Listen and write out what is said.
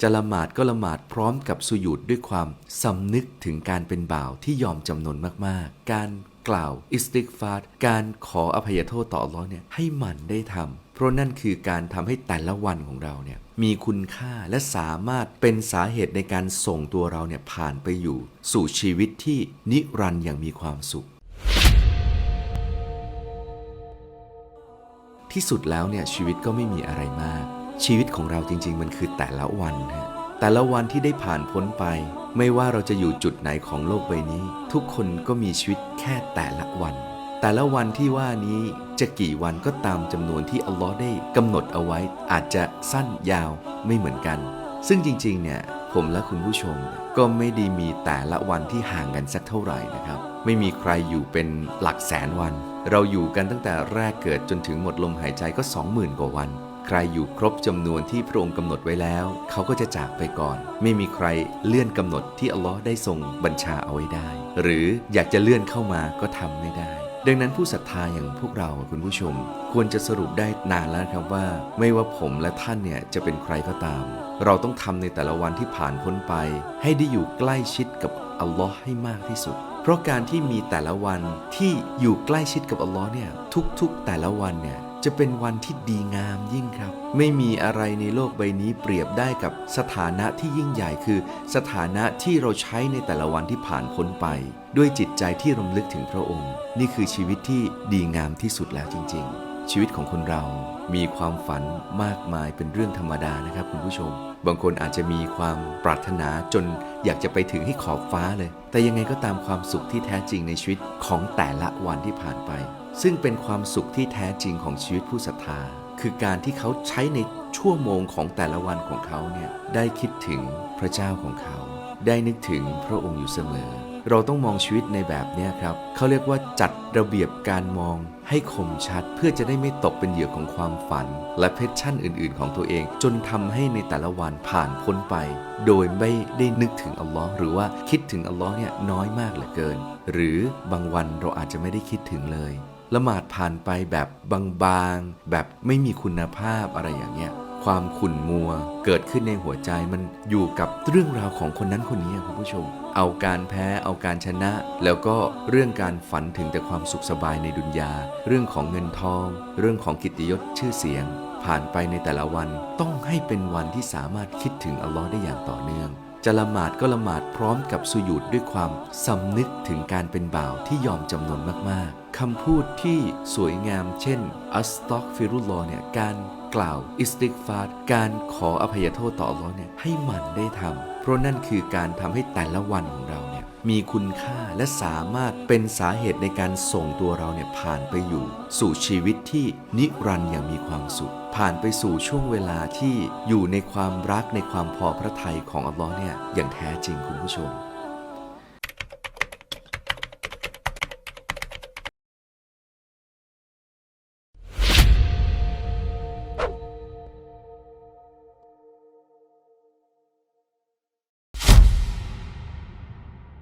จะละหมาดก็ละหมาดพร้อมกับสุญูดด้วยความสำนึกถึงการเป็นบ่าวที่ยอมจำนนมากๆ การกล่าวอิสติกฟาร์การขออภัยโทษต่ออัลเลอฮ์เนี่ยให้หมันได้ทำเพราะนั่นคือการทำให้แต่ละวันของเราเนี่ยมีคุณค่าและสามารถเป็นสาเหตุในการส่งตัวเราเนี่ยผ่านไปอยู่ สู่ชีวิตที่นิรันดร์อย่างมีความสุข ที่สุดแล้วเนี่ยชีวิตก็ไม่มีอะไรมาก ชีวิตของเราจริง ๆ มันคือแต่ละวันฮะแต่ละวันที่ได้ผ่านพ้นไป ไม่ว่าเราจะอยู่จุดไหนของโลกใบนี้ ทุกคนก็มีชีวิตแค่แต่ละวัน แต่ละวันที่ว่านี้จะกี่วันก็ตามจำนวนที่อัลลอฮ์ได้กำหนดเอาไว้ อาจจะสั้นยาวไม่เหมือนกัน ซึ่งจริงๆเนี่ยผมและคุณผู้ชมก็ไม่ได้มีแต่ละวันที่ห่างกันสักเท่าไหร่นะครับ ไม่มีใครอยู่เป็นหลักแสนวัน เราอยู่กันตั้งแต่แรกเกิดจนถึงหมดลมหายใจก็ 20,000 กว่าวัน ใครอยู่ครบจำนวนที่พระองค์กำหนดไว้แล้ว เขาก็จะจากไปก่อน ไม่มีใครเลื่อนกำหนดที่อัลลอฮ์ได้ทรงบัญชาเอาไว้ได้ หรืออยากจะเลื่อนเข้ามาก็ทำไม่ได้ดังนั้นผู้ศรัทธาอย่างพวกเราคุณผู้ชม ควรจะสรุปได้นานแล้วนะครับว่า ไม่ว่าผมและท่านเนี่ยจะเป็นใครก็ตาม เราต้องทำในแต่ละวันที่ผ่านพ้นไป ให้ได้อยู่ใกล้ชิดกับอัลลอฮ์ให้มากที่สุด เพราะการที่มีแต่ละวันที่อยู่ใกล้ชิดกับอัลลอฮ์เนี่ยทุกๆแต่ละวันเนี่ย จะเป็นวันที่ดีงามยิ่งครับ ไม่มีอะไรในโลกใบนี้เปรียบได้กับสถานะที่ยิ่งใหญ่คือ สถานะที่เราใช้ในแต่ละวันที่ผ่านพ้นไป ด้วยจิตใจที่รำลึกถึงพระองค์ นี่คือชีวิตที่ดีงามที่สุดแล้วจริง ๆ ชีวิตของคนเรามีความฝันมากมายเป็นเรื่องธรรมดานะครับคุณผู้ชม บางคนอาจจะมีความปรารถนาจนอยากจะไปถึงให้ขอบฟ้าเลย แต่ยังไงก็ตามความสุขที่แท้จริงในชีวิตของแต่ละวันที่ผ่านไป ซึ่งเป็นความสุขที่แท้จริงของชีวิตผู้ศรัทธา คือการที่เขาใช้ในชั่วโมงของแต่ละวันของเขาเนี่ยได้คิดถึงพระเจ้าของเขา ได้นึกถึงพระองค์อยู่เสมอ เราต้องมองชีวิตในแบบนี้ครับเขาเรียกว่าจัดระเบียบการมองให้คมชัด เพื่อจะได้ไม่ตกเป็นเหยื่อของความฝัน และเพชชั่นอื่น ๆ ของตัวเอง จนทำให้ในแต่ละวันผ่านพ้นไป โดยไม่ได้นึกถึงอัลลอฮ์หรือว่าคิดถึงอัลลอฮ์เนี่ยน้อยมากเหลือเกิน หรือบางวันเราอาจจะไม่ได้คิดถึงเลย ละหมาดผ่านไปแบบบางๆ แบบไม่มีคุณภาพอะไรอย่างเงี้ย ความขุ่นมัวเกิดขึ้นในหัวใจมันอยู่กับเรื่องราวของคนนั้นคนนี้คุณผู้ชม เอาการแพ้เอาการชนะ แล้วก็เรื่องการฝันถึงแต่ความสุขสบายในดุนยา เรื่องของเงินทอง เรื่องของกิตยศชื่อเสียง ผ่านไปในแต่ละวันต้องให้เป็นวันที่สามารถคิดถึงอัลลอฮ์ได้อย่างต่อเนื่องจะละหมาดก็ละหมาดพร้อมกับสุญูดด้วยความสำนึกถึงการเป็นบ่าวที่ยอมจำนนมากๆ คำพูดที่สวยงามเช่น อัสตอกฟิรุลลอเนี่ย การกล่าวอิสติกฟาร์การขออภัยโทษต่ออัลลอฮ์เนี่ยให้มันได้ทำเพราะนั่นคือการทำให้แต่ละวันของเราเนี่ยมีคุณค่าและสามารถเป็นสาเหตุในการส่งตัวเราเนี่ยผ่านไปอยู่ สู่ชีวิตที่นิรันดร์อย่างมีความสุข ผ่านไปสู่ช่วงเวลาที่อยู่ในความรักในความพอพระทัยของอัลลอฮ์เนี่ยอย่างแท้จริงคุณผู้ชม